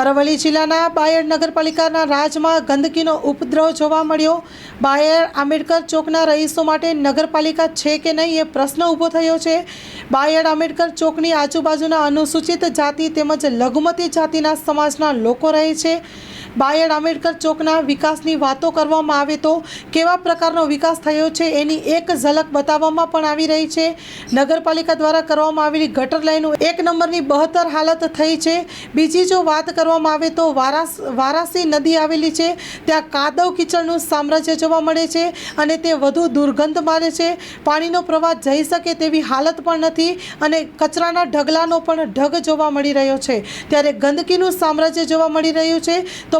અરવલ્લી જિલ્લાના બાયડ નગરપાલિકાના રાજમાં ગંદકીનો ઉપદ્રવ જોવા મળ્યો. બાયડ આંબેડકર ચોકના રહીશો માટે નગરપાલિકા છે કે નહીં એ પ્રશ્ન ઊભો થયો છે. બાયડ આંબેડકર ચોકની આજુબાજુના અનુસૂચિત જાતિ તેમજ લઘુમતી જાતિના સમાજના લોકો રહે છે. બાયડ આંબેડકર ચોકના વિકાસની વાતો કરવામાં આવે તો કેવા પ્રકારનો વિકાસ થયો છે એની એક ઝલક બતાવવામાં પણ આવી રહી છે. નગરપાલિકા દ્વારા કરવામાં આવેલી ગટર લાઈનો એક નંબરની બહતર હાલત થઈ છે. બીજી જો વાત કરવામાં આવે તો વારાસ, વારાસી નદી આવેલી છે. ત્યાં કાદવ કિચડનું સામ્રાજ્ય જોવા મળે છે અને તે વધુ દુર્ગંધ મારે છે. પાણીનો પ્રવાહ જઈ શકે તેવી હાલત પણ નથી અને કચરાના ઢગલાનો પણ ઢગ જોવા મળી રહ્યો છે. ત્યારે ગંદકીનું સામ્રાજ્ય જોવા મળી રહ્યું છે. તો